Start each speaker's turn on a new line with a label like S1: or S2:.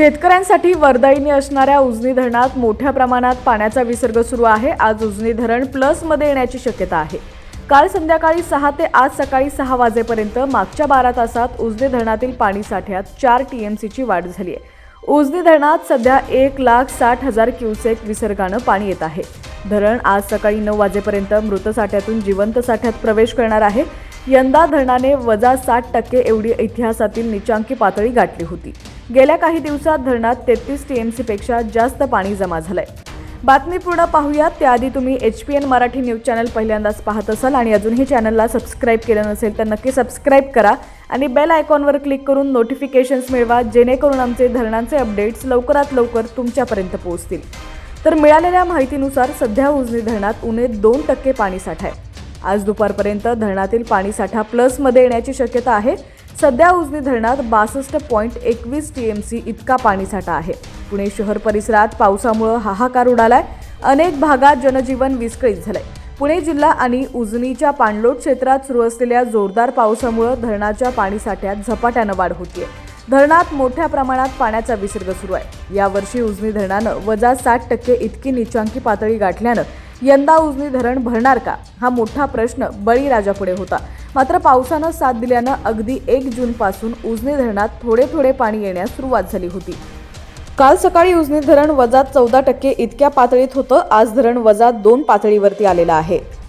S1: शेतकऱ्यांसाठी वरदायिनी असणाऱ्या उजनी धरणात मोठ्या प्रमाणात पाण्याचा विसर्ग सुरू आहे. आज उजनी धरण प्लसमध्ये येण्याची शक्यता आहे. काल संध्याकाळी सहा ते आज सकाळी सहा वाजेपर्यंत मागच्या बारा तासात उजनी धरणातील पाणी साठ्यात चार टीएमसीची वाढ झाली आहे. उजनी धरणात सध्या एक लाख साठ हजार क्युसेक विसर्गानं पाणी येत आहे. धरण आज सकाळी नऊ वाजेपर्यंत मृत साठ्यातून जिवंत साठ्यात प्रवेश करणार आहे. यंदा धरणाने वजा साठ टक्के एवढी इतिहासातील निचांकी पातळी गाठली होती. गेल्या काही दिवसात धरणात तेहतीस टी एम सीपेक्षा जास्त पाणी जमा झालंय. बातमी पूर्ण पाहूयात. त्याआधी तुम्ही H P N Marathi news channel पहिल्यांदाच पाहत असाल आणि अजूनही चॅनलला सबस्क्राईब केलं नसेल तर नक्की सबस्क्राईब करा आणि बेल आयकॉनवर क्लिक करून नोटिफिकेशन्स मिळवा जेणेकरून आमचे धरणांचे अपडेट्स लवकरात लवकर तुमच्यापर्यंत पोहोचतील. तर मिळालेल्या माहितीनुसार सध्या उजनी धरणात उणे दोन टक्के पाणीसाठा आहे. आज दुपारपर्यंत धरणातील पाणीसाठा प्लसमध्ये येण्याची शक्यता आहे. सध्या उजनी धरणात बासष्ट पॉईंट एकवीस टी एम सी इतका पाणीसाठा आहे. पुणे शहर परिसरात पावसामुळं हाहाकार उडालाय. अनेक भागात जनजीवन विस्कळीत झालंय. पुणे जिल्हा आणि उजनीच्या पाणलोट क्षेत्रात सुरू असलेल्या जोरदार पावसामुळं धरणाच्या पाणीसाठ्यात झपाट्यानं वाढ होतीये. धरणात मोठ्या प्रमाणात पाण्याचा विसर्ग सुरू आहे. यावर्षी उजनी धरणानं वजा साठ टक्के इतकी निचांकी पातळी गाठल्यानं यंदा उजनी धरण भरणार का? हा मोठा प्रश्न बळीराजापुढे होता. मात्र पावसानं साथ दिल्यानं अगदी एक जूनपासून उजनी धरणात थोडे थोडे पाणी येण्यास सुरुवात झाली होती. काल सकाळी उजनी धरण वजा चौदा टक्के इतक्या पातळीत होतं. आज धरण वजा दोन पातळीवरती आलेलं आहे.